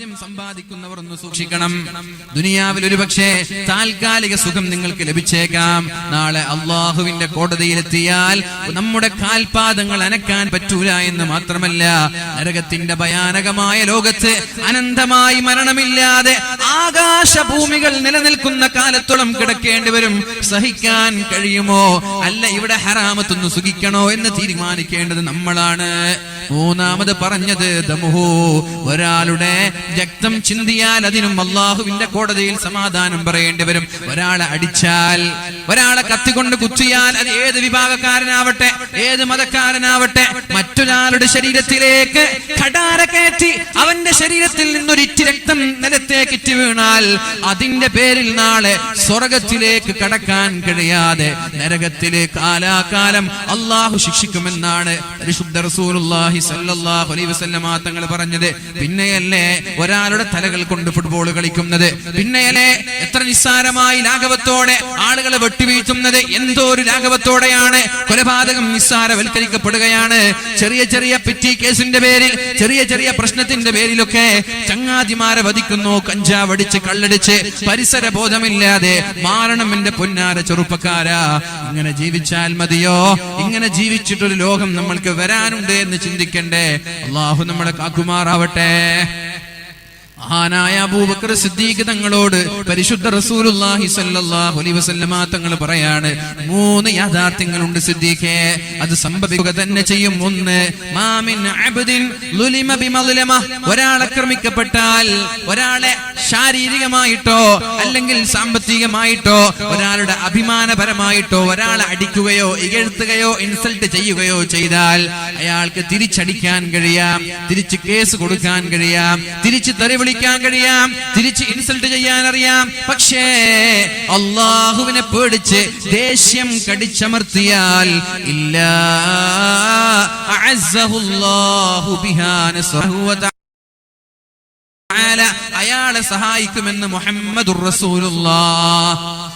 സമ്പാദ്യം സമ്പാദിക്കുന്നവർ ഒന്ന് സൂക്ഷിക്കണം. ദുനിയാവിൽ ഒരു പക്ഷേ താൽക്കാലിക സുഖം നിങ്ങൾക്ക് ലഭിച്ചേക്കാം. നാളെ അള്ളാഹുവിന്റെ കോടതിയിലെത്തിയാൽ നമ്മുടെ കാൽപാദങ്ങൾ അനക്കാൻ പറ്റൂല എന്ന് മാത്രമല്ല നരകത്തിന്റെ ഭയാനകമായ ലോകത്ത് അനന്തമായി മരണമില്ലാതെ ആകാശഭൂമികൾ നിലനിൽക്കുന്ന കാലത്തോളം കിടക്കേണ്ടി വരും. സഹിക്കാൻ കഴിയുമോ? അല്ല ഇവിടെ ഹറാമത്തൊന്ന് സുഖിക്കണോ എന്ന് തീരുമാനിക്കേണ്ടത് നമ്മളാണ്. മൂന്നാമത് പറഞ്ഞത് ദമുഹു ഒരാളുടെ രക്തം ചിന്തിയാൽ അതിനും അള്ളാഹുവിന്റെ കോടതിയിൽ സമാധാനം പറയേണ്ടി വരും. ഒരാളെ അടിച്ചാൽ ഒരാളെ കത്തിക്കൊണ്ട് കുത്തിയാൽ അത് ഏത് വിഭാഗക്കാരനാവട്ടെ ഏത് മതക്കാരനാവട്ടെ മറ്റൊരാളുടെ ശരീരത്തിലേക്ക് കടാര കയറ്റി അവന്റെ ശരീരത്തിൽ നിന്നൊരിറ്റി രക്തം നിലത്തേക്ക് ഇറ്റി വീണാൽ അതിന്റെ പേരിൽ നാളെ സ്വർഗത്തിലേക്ക് കടക്കാൻ കഴിയാതെ നരകത്തിലെ കാലാകാലം അള്ളാഹു ശിക്ഷിക്കുമെന്നാണ് പരിശുദ്ധ റസൂലുള്ളാഹി അലൈഹി വസല്ലമ തങ്ങൾ പറഞ്ഞത്. പിന്നെയല്ലേ ഒരാളുടെ തലകൾ കൊണ്ട് ഫുട്ബോൾ കളിക്കുന്നത്. പിന്നെ എത്ര നിസ്സാരമായി ലാഘവത്തോടെ ആളുകളെ വെട്ടിവീഴ്ത്തുന്നത്. എന്തോ ഒരു ലാഘവത്തോടെയാണ് കൊലപാതകം നിസ്സാരവൽക്കരിക്കപ്പെടുകയാണ്. ചെറിയ ചെറിയ പിറ്റി കേസിന്റെ പേരിൽ ചെറിയ ചെറിയ പ്രശ്നത്തിന്റെ പേരിലൊക്കെ ചങ്ങാതിമാരെ വധിക്കുന്നു. കഞ്ചാവ് അടിച്ച് കള്ളടിച്ച് പരിസര ബോധമില്ലാതെ മാറണം എന്റെ പൊന്നാര ചെറുപ്പക്കാരാ. ഇങ്ങനെ ജീവിച്ചാൽ മതിയോ? ഇങ്ങനെ ജീവിച്ചിട്ടൊരു ലോകം നമ്മൾക്ക് വരാനുണ്ട് എന്ന് ചിന്തിക്കണ്ടേ? അള്ളാഹു നമ്മളെ കാക്കുമാറാവട്ടെ. മഹാനായ അബൂബക്കർ സിദ്ദീഖ് തങ്ങളോട് പരിശുദ്ധ റസൂലുള്ളാഹി സ്വല്ലല്ലാഹു അലൈഹി വസല്ലമ തങ്ങൾ പറയാണ് മൂന്ന് യാഥാർത്ഥ്യങ്ങളുണ്ട് സിദ്ദീഖേ. അത് സംഭവിക്കുക തന്നെ ചെയ്യും. ഒന്ന് മാമിൻ അബ്ദിൻ ലുലിമ ബിമദ്ലമ. ഒരാൾ ആക്രമിക്കപ്പെട്ടാൽ ഒരാളെ ശാരീരികമായിട്ടോ അല്ലെങ്കിൽ സാമ്പത്തികമായിട്ടോ ഒരാളുടെ അഭിമാനപരമായിട്ടോ ഒരാളെ അടിക്കുകയോ ഇകഴ്ത്തുകയോ ഇൻസൾട്ട് ചെയ്യുകയോ ചെയ്താൽ അയാൾക്ക് തിരിച്ചടിക്കാൻ കഴിയാം തിരിച്ച് കേസ് കൊടുക്കാൻ കഴിയാം തിരിച്ച് തെറി വിളിക്കാൻ കഴിയാം തിരിച്ച് ഇൻസൾട്ട് ചെയ്യാൻ അറിയാം പക്ഷേ അള്ളാഹുവിനെ പേടിച്ച് ദേഷ്യം കടിച്ചമർത്തിയാൽ ഇല്ല അയാളെ സഹായിക്കുമെന്ന് മുഹമ്മദ് റസൂലുള്ളാഹ്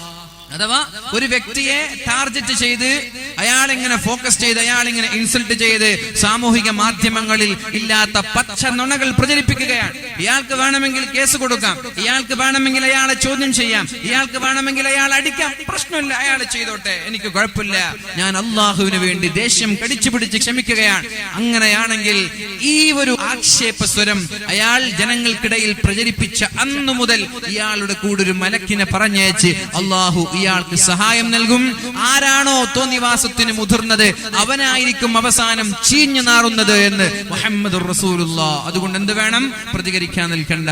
അഥവാ ഒരു വ്യക്തിയെ ടാർഗറ്റ് ചെയ്ത് അയാൾ ഇങ്ങനെ ഫോക്കസ് ചെയ്ത് അയാൾ ഇങ്ങനെ ഇൻസൾട്ട് ചെയ്ത് സാമൂഹിക മാധ്യമങ്ങളിൽ ഇല്ലാത്ത പച്ച നുണകൾ പ്രചരിപ്പിക്കുകയാണ്. ഇയാൾക്ക് വേണമെങ്കിൽ കേസ് കൊടുക്കാം. ഇയാൾക്ക് വേണമെങ്കിൽ അയാളെ ചോദ്യം ചെയ്യാം. ഇയാൾക്ക് വേണമെങ്കിൽ അയാൾ അടിക്കാം. പ്രശ്നമില്ല അയാൾ ചെയ്തോട്ടെ. എനിക്ക് കുഴപ്പമില്ല. ഞാൻ അള്ളാഹുവിന് വേണ്ടി ദേഷ്യം കടിച്ചു പിടിച്ച് ക്ഷമിക്കുകയാണ്. അങ്ങനെയാണെങ്കിൽ ഈ ഒരു ആക്ഷേപ സ്വരം അയാൾ ജനങ്ങൾക്കിടയിൽ പ്രചരിപ്പിച്ച അന്നു മുതൽ ഇയാളുടെ കൂടെ ഒരു മലക്കിനെ പറഞ്ഞയച്ച് അള്ളാഹു ഇയാൾക്ക് സഹായം നൽകും. ആരാണോ തോന്നിവാസത്തിന് മുതിർന്നത് അവനായിരിക്കും അവസാനം ചീഞ്ഞു നാറുന്നത് എന്ന് മുഹമ്മദ് റസൂലുള്ള. അതുകൊണ്ട് എന്ത് വേണം? പ്രതികരിക്കാൻ നിൽക്കണ്ട.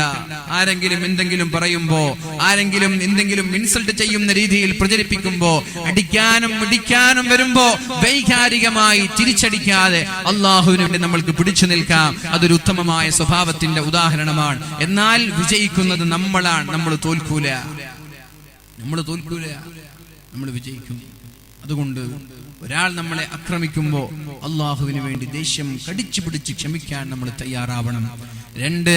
ആരെങ്കിലും എന്തെങ്കിലും പറയുമ്പോ ആരെങ്കിലും എന്തെങ്കിലും ഇൻസൾട്ട് ചെയ്യുന്ന രീതിയിൽ പ്രചരിപ്പിക്കുമ്പോ അടിക്കാനും ഇടിക്കാനും വരുമ്പോ വൈകാരികമായി തിരിച്ചടിക്കാതെ അള്ളാഹുവിന് നമ്മൾക്ക് പിടിച്ചു നിൽക്കാം. അതൊരു ഉത്തമമായ സ്വഭാവത്തിന്റെ ഉദാഹരണമാണ്. എന്നാൽ വിജയിക്കുന്നത് നമ്മളാണ്. നമ്മൾ തോൽക്കൂല. നമ്മൾ തോൽക്കൂല നമ്മൾ വിജയിക്കും അതുകൊണ്ട് ഒരാൾ നമ്മളെ ആക്രമിക്കുമ്പോ അള്ളാഹുവിന് വേണ്ടി ദേഷ്യം കടിച്ചു പിടിച്ച് ക്ഷമിക്കാൻ നമ്മൾ തയ്യാറാവണം രണ്ട്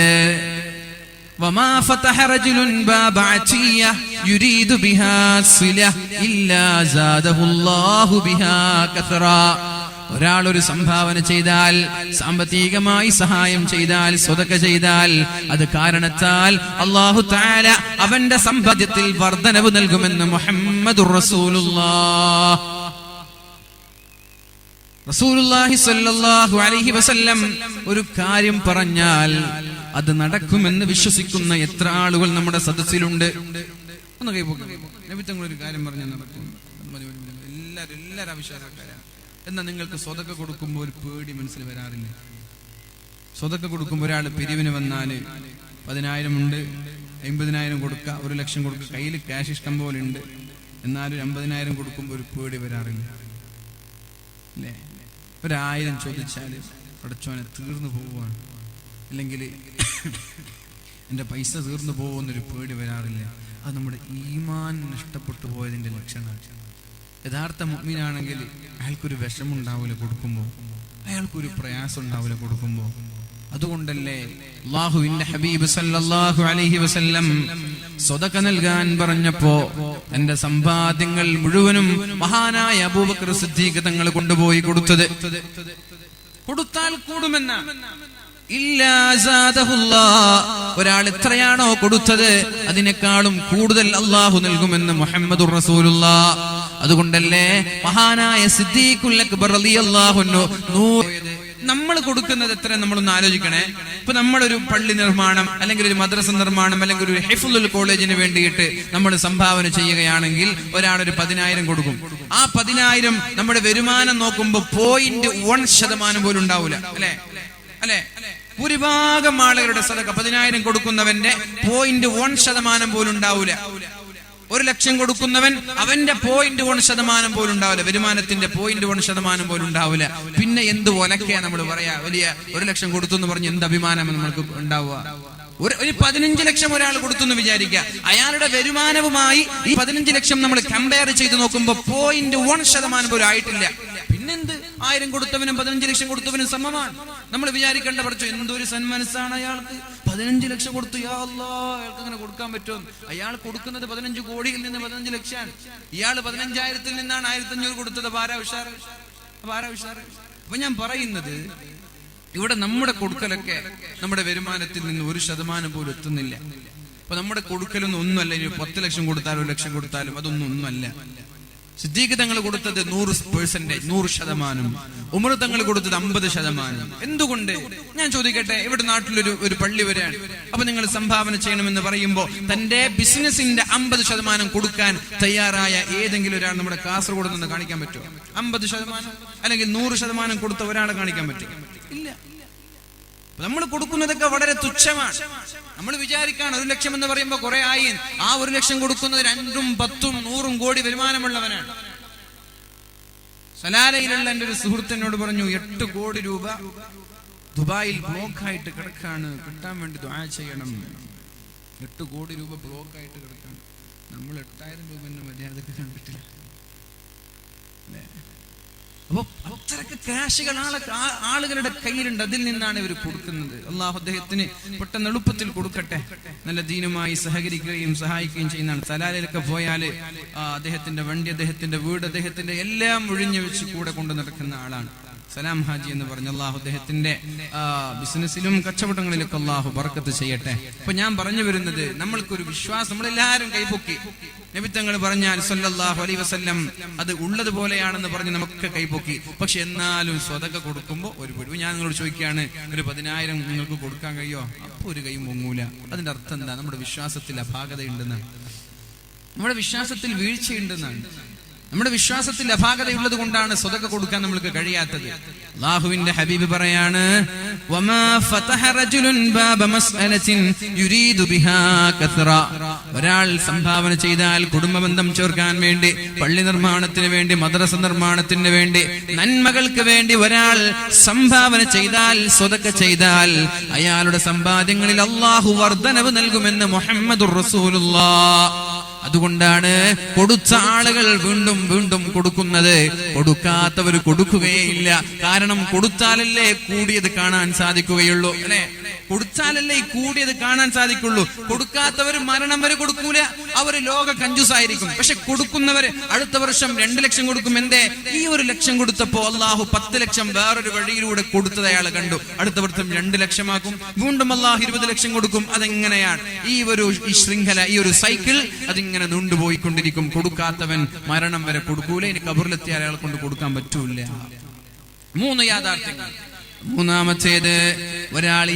وما فتح رجل باب عتية يريد بها صلة إلا زاده الله بها كثرا ഒരാൾ ഒരു സംഭാവന ചെയ്താൽ സാമ്പത്തികമായി സഹായം ചെയ്താൽ സ്വതക്ക ചെയ്താൽ അത് കാരണത്താൽ അള്ളാഹു താല അവന്റെ സമ്പദ്യത്തിൽ വർധനവ് നൽകുമെന്ന് മുഹമ്മദ് അലൈഹി വസല്ലം ഒരു കാര്യം പറഞ്ഞാൽ അത് നടക്കുമെന്ന് വിശ്വസിക്കുന്ന എത്ര ആളുകൾ നമ്മുടെ സദസ്സിലുണ്ട്. ഒന്ന് നബിത്തങ്ങൾ ഒരു കാര്യം പറഞ്ഞാൽ നടക്കും എല്ലാവരും എല്ലാവരും ആവശ്യക്കാരാണ് എന്നാൽ നിങ്ങൾക്ക് സ്വതക്ക കൊടുക്കുമ്പോൾ ഒരു പേടി മനസ്സിൽ വരാറില്ല. സ്വതക്ക കൊടുക്കുമ്പോൾ ഒരാൾ പിരിവിന് വന്നാൽ പതിനായിരം ഉണ്ട് അമ്പതിനായിരം കൊടുക്കുക ഒരു ലക്ഷം കൊടുക്കുക കയ്യിൽ ക്യാഷ് ഇഷ്ടം പോലെ ഉണ്ട് എന്നാലും അമ്പതിനായിരം കൊടുക്കുമ്പോൾ ഒരു പേടി വരാറില്ല. അല്ലേ? ഒരായിരം ചോദിച്ചാൽ പടച്ചോനെ തീർന്നു പോവുകയാണ് അല്ലെങ്കിൽ എന്റെ പൈസ തീർന്നു പോകുമെന്നൊരു പേടി വരാറില്ല. അത് നമ്മുടെ ഈമാൻ നഷ്ടപ്പെട്ടു പോയതിന്റെ ലക്ഷണമാണ്. യഥാർത്ഥ മുഗ്മീനാണെങ്കിൽ അയാൾക്കൊരു വിഷമം ഉണ്ടാവില്ല കൊടുക്കുമ്പോൾ അയാൾക്കൊരു പ്രയാസം ഉണ്ടാവില്ല കൊടുക്കുമ്പോൾ അതുകൊണ്ടല്ലേ അള്ളാഹുവിന്റെ ഹബീബ് സല്ലല്ലാഹു അലൈഹി വസല്ലം സ്വതക്ക നൽകാൻ പറഞ്ഞപ്പോ എന്റെ സമ്പാദ്യങ്ങൾ മുഴുവനും മഹാനായ അബൂബക്കർ സിദ്ദീഖ് തങ്ങൾ കൊണ്ടുപോയി കൊടുത്തത്. കൊടുത്താൽ കൂടുമെന്ന. ഒരാൾ എത്രയാണോ കൊടുത്തത്? അതിനേക്കാളും കൂടുതൽ അള്ളാഹു നൽകുമെന്ന് മുഹമ്മദ് റസൂലുള്ള. അതുകൊണ്ടല്ലേ മഹാനായ സിദ്ദീഖുൽ അക്ബർ റളിയല്ലാഹു അൻഹു നമ്മൾ കൊടുക്കുന്നത് എത്ര നമ്മളൊന്ന് ആലോചിക്കണേ? ഇപ്പൊ നമ്മളൊരു പള്ളി നിർമ്മാണം അല്ലെങ്കിൽ ഒരു മദ്രസ നിർമ്മാണം അല്ലെങ്കിൽ ഒരു ഹെഫുൽ കോളേജിന് വേണ്ടിയിട്ട് നമ്മൾ സംഭാവന ചെയ്യുകയാണെങ്കിൽ ഒരാളൊരു പതിനായിരം കൊടുക്കും. ആ പതിനായിരം നമ്മുടെ വരുമാനം നോക്കുമ്പോൾ പോയിന്റ് വൺ ശതമാനം പോലും ഉണ്ടാവില്ല അല്ലെ? അല്ലെ? ഭൂരിഭാഗം ആളുകളുടെ സ്ഥലം പതിനായിരം കൊടുക്കുന്നവന്റെ പോയിന്റ് വൺ ശതമാനം പോലും ഉണ്ടാവില്ല ഒരു ലക്ഷം കൊടുക്കുന്നവൻ അവന്റെ പോയിന്റ് വൺ ശതമാനം പോലും ഉണ്ടാവില്ല. വരുമാനത്തിന്റെ പോയിന്റ് വൺ ശതമാനം പോലും ഉണ്ടാവില്ല. പിന്നെ എന്ത് ഒലക്കയാ നമ്മൾ പറയാ? വലിയ ഒരു ലക്ഷം കൊടുത്തു എന്ന് പറഞ്ഞ് എന്ത് അഭിമാനം നമ്മൾക്ക് ഉണ്ടാവുക? ഒരു ഒരു പതിനഞ്ച് ലക്ഷം ഒരാൾ കൊടുത്തു എന്ന് വിചാരിക്കുക. അയാളുടെ വരുമാനവുമായി ഈ പതിനഞ്ച് ലക്ഷം നമ്മൾ കമ്പയർ ചെയ്ത് നോക്കുമ്പോൾ പോയിന്റ് വൺ ശതമാനം പോലും ആയിട്ടില്ല. ആയിരം കൊടുത്തവനും പതിനഞ്ച് ലക്ഷം കൊടുത്തവനും സമമാണ്. നമ്മൾ വിചാരിക്കേണ്ട പഠിച്ചു എന്തൊരു സന്മനസ്സാണ് അയാൾക്ക്. പതിനഞ്ച് ലക്ഷം കൊടുത്തു അയാൾക്ക് അങ്ങനെ കൊടുക്കാൻ പറ്റും. അയാൾ കൊടുക്കുന്നത് പതിനഞ്ച് കോടിയിൽ നിന്ന് പതിനഞ്ച് ലക്ഷമാണ്. ഇയാൾ പതിനഞ്ചായിരത്തിൽ നിന്നാണ് ആയിരത്തി അഞ്ഞൂറ് കൊടുത്തത് ഉഷാറ്? അപ്പൊ ഞാൻ പറയുന്നത് ഇവിടെ നമ്മുടെ കൊടുക്കലൊക്കെ നമ്മുടെ വരുമാനത്തിൽ നിന്ന് ഒരു ശതമാനം പോലും എത്തുന്നില്ല. അപ്പൊ നമ്മുടെ കൊടുക്കലൊന്നും ഒന്നുമല്ല. ഇനി പത്ത് ലക്ഷം കൊടുത്താലും ഒരു ലക്ഷം കൊടുത്താലും അതൊന്നും ഒന്നുമല്ല. സിദ്ദീഖ് തങ്ങൾ കൊടുത്തത് നൂറ് പെർസെന്റേജ് നൂറ് ശതമാനം. ഉമർ തങ്ങൾ കൊടുത്തത് അമ്പത് ശതമാനം. എന്തുകൊണ്ട്? ഞാൻ ചോദിക്കട്ടെ ഇവിടെ നാട്ടിലൊരു ഒരു പള്ളി വരെയാണ്. അപ്പൊ നിങ്ങൾ സംഭാവന ചെയ്യണമെന്ന് പറയുമ്പോൾ തന്റെ ബിസിനസിന്റെ അമ്പത് ശതമാനം കൊടുക്കാൻ തയ്യാറായ ഏതെങ്കിലും ഒരാൾ നമ്മുടെ കാസർഗോഡ് നിന്ന് കാണിക്കാൻ പറ്റുമോ? അമ്പത് ശതമാനം അല്ലെങ്കിൽ നൂറ് ശതമാനം കൊടുത്ത ഒരാളെ കാണിക്കാൻ പറ്റും? ഇല്ല. നമ്മൾ കൊടുക്കുന്നതൊക്കെ വളരെ തുച്ഛമാണ്. നമ്മൾ വിചാരിക്കാണ് ഒരു ലക്ഷം എന്ന് പറയുമ്പോൾ കുറെ ആയി. ആ ഒരു ലക്ഷം കൊടുക്കുന്നത് രണ്ടും പത്തും നൂറും കോടി വരുമാനമുള്ളവനാണ്. സലാലയിലുള്ള എന്റെ ഒരു സുഹൃത്തിനോട് പറഞ്ഞു എട്ട് കോടി രൂപ ദുബായിൽ ബ്ലോക്ക് ആയിട്ട് കിടക്കാണ്. കിട്ടാൻ വേണ്ടി ദ്വാ ചെയ്യണം. എട്ട് കോടി രൂപ ബ്ലോക്ക് ആയിട്ട് കിടക്കാണ്. നമ്മൾ എട്ടായിരം രൂപ മര്യാദയ്ക്ക് കണ്ടിട്ടില്ല? അപ്പൊ അത്രയ്ക്ക് കാശുകൾ ആളെ ആളുകളുടെ കയ്യിലുണ്ട്. അതിൽ നിന്നാണ് ഇവർ കൊടുക്കുന്നത്. അള്ളാഹു അദ്ദേഹത്തിന് പെട്ടെന്ന് എളുപ്പത്തിൽ കൊടുക്കട്ടെ. നല്ല ദീനുമായി സഹകരിക്കുകയും സഹായിക്കുകയും ചെയ്യുന്നതാണ്. സലാലിലൊക്കെ പോയാൽ അദ്ദേഹത്തിന്റെ വണ്ടി അദ്ദേഹത്തിന്റെ വീട് അദ്ദേഹത്തിന്റെ എല്ലാം ഒഴിഞ്ഞു വെച്ച് കൂടെ കൊണ്ടു നടക്കുന്ന ആളാണ്. സലാം ഹാജി എന്ന് പറഞ്ഞ അള്ളാഹു അദ്ദേഹത്തിന്റെ ബിസിനസ്സിലും കച്ചവടങ്ങളിലൊക്കെ അള്ളാഹു ബർക്കത്ത് ചെയ്യട്ടെ. അപ്പൊ ഞാൻ പറഞ്ഞു വരുന്നത് നമ്മൾക്കൊരു വിശ്വാസം നമ്മളെല്ലാവരും കൈപൊക്കി. നബിത്തങ്ങൾ പറഞ്ഞാൽ സല്ലല്ലാഹു അലൈ വസല്ലം അത് ഉള്ളതുപോലെയാണെന്ന് പറഞ്ഞ് നമുക്ക് കൈപൊക്കി. പക്ഷെ എന്നാലും സ്വതക കൊടുക്കുമ്പോൾ ഒരു പിടിവ്. ഞാൻ നിങ്ങളോട് ചോദിക്കുകയാണ് ഒരു പതിനായിരം നിങ്ങൾക്ക് കൊടുക്കാൻ കഴിയോ? അപ്പൊ ഒരു കൈയും പൊങ്ങൂല. അതിന്റെ അർത്ഥം എന്താ? നമ്മുടെ വിശ്വാസത്തിൽ അപാകതയുണ്ടെന്നാണ്. നമ്മുടെ വിശ്വാസത്തിൽ വീഴ്ചയുണ്ടെന്നാണ്. നമ്മുടെ വിശ്വാസത്തിൽ അഭാഗതയുള്ളത് കൊണ്ടാണ് സ്വതൊക്കെ കൊടുക്കാൻ നമ്മൾക്ക് കഴിയാത്തത്. അള്ളാഹുവിന്റെ ഹബീബ് പറയാണ് ഒരാൾ സംഭാവന ചെയ്താൽ കുടുംബബന്ധം ചേർക്കാൻ വേണ്ടി പള്ളി നിർമ്മാണത്തിന് വേണ്ടി മദ്രസ നിർമ്മാണത്തിന് വേണ്ടി നന്മകൾക്ക് വേണ്ടി ഒരാൾ സംഭാവന ചെയ്താൽ സ്വതക്ക ചെയ്താൽ അയാളുടെ സമ്പാദ്യങ്ങളിൽ അള്ളാഹു വർധനവ് നൽകുമെന്ന് മുഹമ്മദ് റസൂലുള്ളാഹ് അതുകൊണ്ടാണ് കൊടുത്ത ആളുകൾ വീണ്ടും വീണ്ടും കൊടുക്കുന്നത്. കൊടുക്കാത്തവർ കൊടുക്കുകയില്ല കാരണം കൊടുത്താലല്ലേ കൂടിയത് കാണാൻ സാധിക്കുകയുള്ളൂ അല്ലെ? കൊടുത്താലല്ലേ ഈ കൂടിയത് കാണാൻ സാധിക്കുള്ളൂ. കൊടുക്കാത്തവർ മരണം വരെ കൊടുക്കൂല. അവർ ലോക കഞ്ചുസായിരിക്കും പക്ഷെ കൊടുക്കുന്നവര് അടുത്ത വർഷം രണ്ട് ലക്ഷം കൊടുക്കും. എന്തേ? ഈ ഒരു ലക്ഷം കൊടുത്തപ്പോ അള്ളാഹു പത്ത് ലക്ഷം വേറൊരു വഴിയിലൂടെ കൊടുത്തത് അയാൾ കണ്ടു. അടുത്ത വർഷം രണ്ട് ലക്ഷമാക്കും. വീണ്ടും അള്ളാഹു ഇരുപത് ലക്ഷം കൊടുക്കും. അതെങ്ങനെയാണ്? ഈ ഒരു ഈ ശൃംഖല ഈ ഒരു സൈക്കിൾ അതിങ്ങനെ നീണ്ടുപോയിക്കൊണ്ടിരിക്കും. കൊടുക്കാത്തവൻ മരണം വരെ കൊടുക്കൂല. ഇനി കബറിലെത്തിയ അയാളെ കൊണ്ട് കൊടുക്കാൻ പറ്റൂല. മൂന്ന് യാഥാർത്ഥ്യങ്ങൾ. മൂന്നാമത്തേത് ഒരാൾ